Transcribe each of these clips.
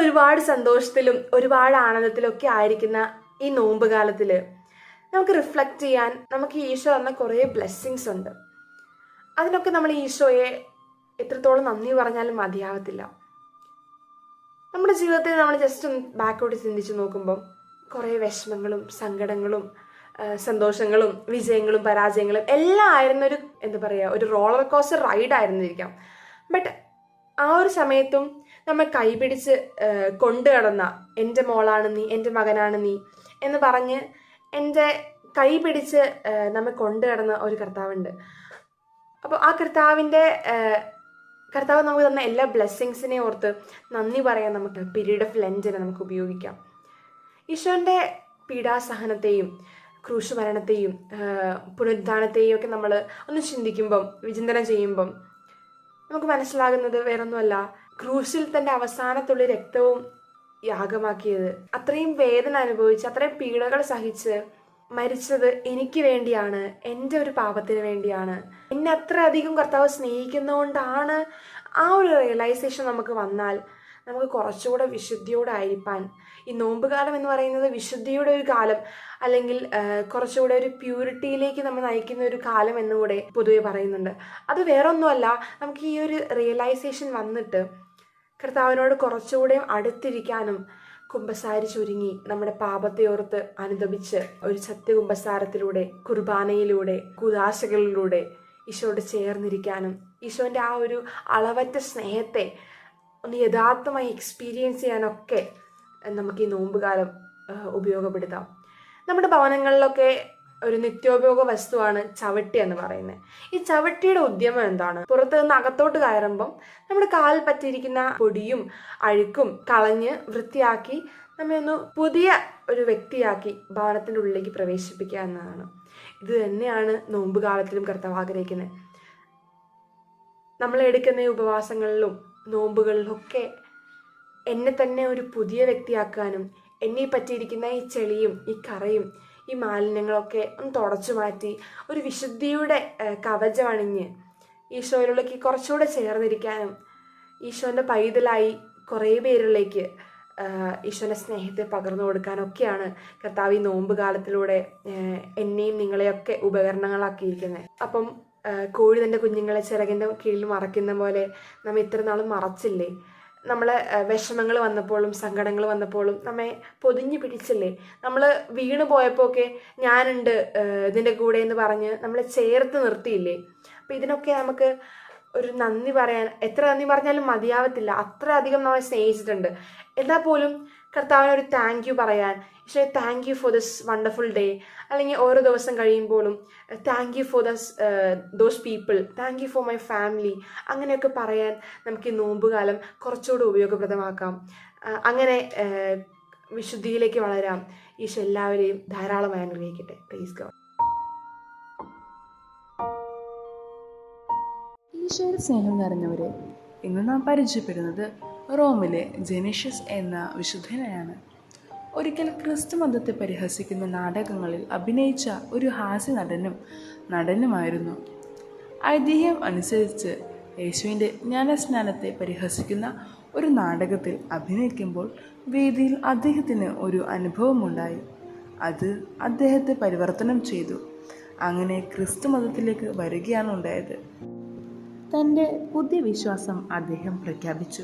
ഒരുപാട് സന്തോഷത്തിലും ഒരുപാട് ആനന്ദത്തിലൊക്കെ ആയിരിക്കുന്ന ഈ നോമ്പ് കാലത്തിൽ നമുക്ക് റിഫ്ലക്റ്റ് ചെയ്യാൻ നമുക്ക് ഈശോ തന്ന കുറേ ബ്ലെസ്സിങ്സ് ഉണ്ട്. അതിനൊക്കെ നമ്മൾ ഈശോയെ എത്രത്തോളം നന്ദി പറഞ്ഞാലും മതിയാവത്തില്ല. നമ്മുടെ ജീവിതത്തിൽ നമ്മൾ ജസ്റ്റ് ഒന്ന് ബാക്കോട്ട് ചിന്തിച്ച് നോക്കുമ്പം കുറേ വിഷമങ്ങളും സങ്കടങ്ങളും സന്തോഷങ്ങളും വിജയങ്ങളും പരാജയങ്ങളും എല്ലാം ആയിരുന്നൊരു എന്താ പറയുക ഒരു റോളർ കോസ്റ്റർ റൈഡ് ആയിരുന്നിരിക്കാം. ബട്ട് ആ ഒരു സമയത്തും നമ്മൾ കൈപിടിച്ച് കൊണ്ടു കടന്ന എന്റെ മോളാണ് നീ എന്റെ മകനാണ് നീ എന്ന് പറഞ്ഞ് എന്റെ കൈ പിടിച്ച് നമ്മെ കൊണ്ടു കടന്ന ഒരു കർത്താവുണ്ട്. അപ്പോൾ ആ കർത്താവിന്റെ കർത്താവ് നമുക്ക് തന്ന എല്ലാ ബ്ലെസ്സിങ്സിനെ ഓർത്ത് നന്ദി പറയാൻ നമുക്ക് പീരീഡ് ഓഫ് ലെഞ്ചിനെ നമുക്ക് ഉപയോഗിക്കാം. ഈശോന്റെ പീഡാസഹനത്തെയും ക്രൂശ് മരണത്തെയും ആ, പുനരുദ്ധാനത്തെയും ഒക്കെ നമ്മൾ ഒന്ന് ചിന്തിക്കുമ്പം വിചിന്തനം ചെയ്യുമ്പം നമുക്ക് മനസ്സിലാകുന്നത് വേറൊന്നുമല്ല. ക്രൂശിൽ തന്റെ അവസാനത്തുള്ള രക്തവും യാഗമാക്കിയത്. അത്രയും വേദന അനുഭവിച്ച് അത്രയും പീഡകൾ സഹിച്ച് മരിച്ചത് എനിക്ക് വേണ്ടിയാണ് എന്റെ ഒരു പാപത്തിന് വേണ്ടിയാണ്. എന്നെ അത്ര അധികം കർത്താവ് സ്നേഹിക്കുന്നതുകൊണ്ടാണ് ആ ഒരു റിയലൈസേഷൻ നമുക്ക് വന്നാൽ നമുക്ക് കുറച്ചുകൂടെ വിശുദ്ധിയോടെ ആയിരിക്കാൻ. ഈ നോമ്പുകാലം എന്ന് പറയുന്നത് വിശുദ്ധിയുടെ ഒരു കാലം അല്ലെങ്കിൽ കുറച്ചുകൂടെ ഒരു പ്യൂരിറ്റിയിലേക്ക് നമ്മൾ നയിക്കുന്ന ഒരു കാലം എന്നുകൂടെ പൊതുവെ പറയുന്നുണ്ട്. അത് വേറൊന്നുമല്ല നമുക്ക് ഈ ഒരു റിയലൈസേഷൻ വന്നിട്ട് കർത്താവിനോട് കുറച്ചുകൂടെ അടുത്തിരിക്കാനും കുമ്പസാരി ചുരുങ്ങി നമ്മുടെ പാപത്തെ ഓർത്ത് അനുദപിച്ച് ഒരു സത്യകുമ്പസാരത്തിലൂടെ കുർബാനയിലൂടെ കുദാശകളിലൂടെ ഈശോയോട് ചേർന്നിരിക്കാനും ഈശോന്റെ ആ ഒരു അളവറ്റ സ്നേഹത്തെ ഒന്ന് യഥാർത്ഥമായി എക്സ്പീരിയൻസ് ചെയ്യാനൊക്കെ നമുക്ക് ഈ നോമ്പുകാലം ഉപയോഗപ്പെടുത്താം. നമ്മുടെ ഭവനങ്ങളിലൊക്കെ ഒരു നിത്യോപയോഗ വസ്തുവാണ് ചവിട്ടി എന്ന് പറയുന്നത്. ഈ ചവിട്ടിയുടെ ഉദ്യമം എന്താണ്? പുറത്ത് നിന്ന് അകത്തോട്ട് കയറുമ്പം നമ്മുടെ കാലിൽ പറ്റിയിരിക്കുന്ന പൊടിയും അഴുക്കും കളഞ്ഞ് വൃത്തിയാക്കി നമ്മെ ഒന്ന് പുതിയ ഒരു വ്യക്തിയാക്കി ഭവനത്തിന്റെ ഉള്ളിലേക്ക് പ്രവേശിപ്പിക്കുക എന്നതാണ്. ഇത് തന്നെയാണ് നോമ്പ് കാലത്തിലും കർത്താവ് ആഗ്രഹിക്കുന്നത്. നമ്മൾ എടുക്കുന്ന ഉപവാസങ്ങളിലും നോമ്പുകളിലൊക്കെ എന്നെ തന്നെ ഒരു പുതിയ വ്യക്തിയാക്കാനും എന്നെ പറ്റിയിരിക്കുന്ന ഈ ചെളിയും ഈ കറയും ഈ മാലിന്യങ്ങളൊക്കെ ഒന്ന് തുടച്ചു മാറ്റി ഒരു വിശുദ്ധിയുടെ കവചമണിഞ്ഞ് ഈശോയിലേക്ക് കുറച്ചുകൂടെ ചേർന്നിരിക്കാനും ഈശോന്റെ പൈതലായി കുറേ പേരിലേക്ക് ഈശോന്റെ സ്നേഹത്തെ പകർന്നു കൊടുക്കാനൊക്കെയാണ് കർത്താവ് ഈ നോമ്പ് കാലത്തിലൂടെ എന്നെയും നിങ്ങളെയൊക്കെ ഉപകരണങ്ങളാക്കിയിരിക്കുന്നത് അപ്പം കോഴി തന്റെ കുഞ്ഞുങ്ങളെ ചിറകിന്റെ കീഴിൽ മറക്കുന്ന പോലെ നമ്മ ഇത്ര നാളും മറച്ചില്ലേ? നമ്മൾ വിഷമങ്ങൾ വന്നപ്പോഴും സങ്കടങ്ങൾ വന്നപ്പോഴും നമ്മെ പൊതിഞ്ഞു പിടിച്ചില്ലേ? നമ്മൾ വീണ് പോയപ്പോൾ ഒക്കെ ഞാനുണ്ട് ഇതിന്റെ കൂടെ എന്ന് പറഞ്ഞ് നമ്മളെ ചേർത്ത് നിർത്തിയില്ലേ? അപ്പം ഇതിനൊക്കെ നമുക്ക് ഒരു നന്ദി പറയാൻ എത്ര നന്ദി പറഞ്ഞാലും മതിയാവത്തില്ല. അത്രയധികം നമ്മളെ സ്നേഹിച്ചിട്ടുണ്ട്. എന്നാൽ പോലും കർത്താവിന് ഒരു താങ്ക് യു പറയാൻ. ഈശോയെ thank you for this wonderful day അല്ലെങ്കിൽ ഓരോ ദിവസം കഴിയുമ്പോഴും thank you for this those people thank you for my family അങ്ങനെയൊക്കെ പറയാൻ നമുക്ക് ഈ നോമ്പുകാലം കുറച്ചുകൂടി ഉപയോഗപ്രദമാക്കാം. ആ, അങ്ങനെ വിശുദ്ധിയിലേക്ക് വളരാം. ഈശോ എല്ലാവരെയും ധാരാളമായി അനുഗ്രഹിക്കട്ടെ. പ്ലീസ് ഗോ ഈശോയുടെ സ്നേഹം നിറഞ്ഞവരെ ഇന്ന് നാം പരിചയപ്പെടുന്നത് റോമിലെ ജെനീഷ്യസ് എന്ന വിശുദ്ധനെയാണ് ഒരിക്കൽ ക്രിസ്തു മതത്തെ പരിഹസിക്കുന്ന നാടകങ്ങളിൽ അഭിനയിച്ച ഒരു ഹാസ്യ നടനും നടനുമായിരുന്നു. ഐതിഹ്യം അനുസരിച്ച് യേശുവിന്റെ ജ്ഞാനസ്നാനത്തെ പരിഹസിക്കുന്ന ഒരു നാടകത്തിൽ അഭിനയിക്കുമ്പോൾ വേദിയിൽ അദ്ദേഹത്തിന് ഒരു അനുഭവമുണ്ടായി. അത് അദ്ദേഹത്തെ പരിവർത്തനം ചെയ്തു. അങ്ങനെ ക്രിസ്തു മതത്തിലേക്ക് വരികയാണ് ഉണ്ടായത്. തന്റെ പുതിയ വിശ്വാസം അദ്ദേഹം പ്രഖ്യാപിച്ചു.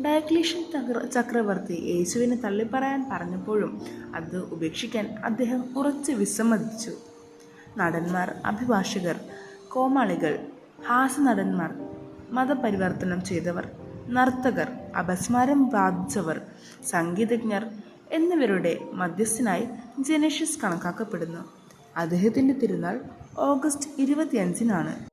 ഡയക്ലീഷ്യൻ ചക്ര ചക്രവർത്തി യേശുവിനെ തള്ളിപ്പറയാൻ പറഞ്ഞപ്പോഴും അത് ഉപേക്ഷിക്കാൻ അദ്ദേഹം ഉറച്ച് വിസമ്മതിച്ചു. നടന്മാർ അഭിഭാഷകർ കോമാളികൾ ഹാസ്യനടന്മാർ മതപരിവർത്തനം ചെയ്തവർ നർത്തകർ അപസ്മാരം ബാധിച്ചവർ സംഗീതജ്ഞർ എന്നിവരുടെ മധ്യസ്ഥനായി ജനേഷ്യസ് കണക്കാക്കപ്പെടുന്നു. അദ്ദേഹത്തിന്റെ തിരുനാൾ ഓഗസ്റ്റ് ഇരുപത്തിയഞ്ചിനാണ്.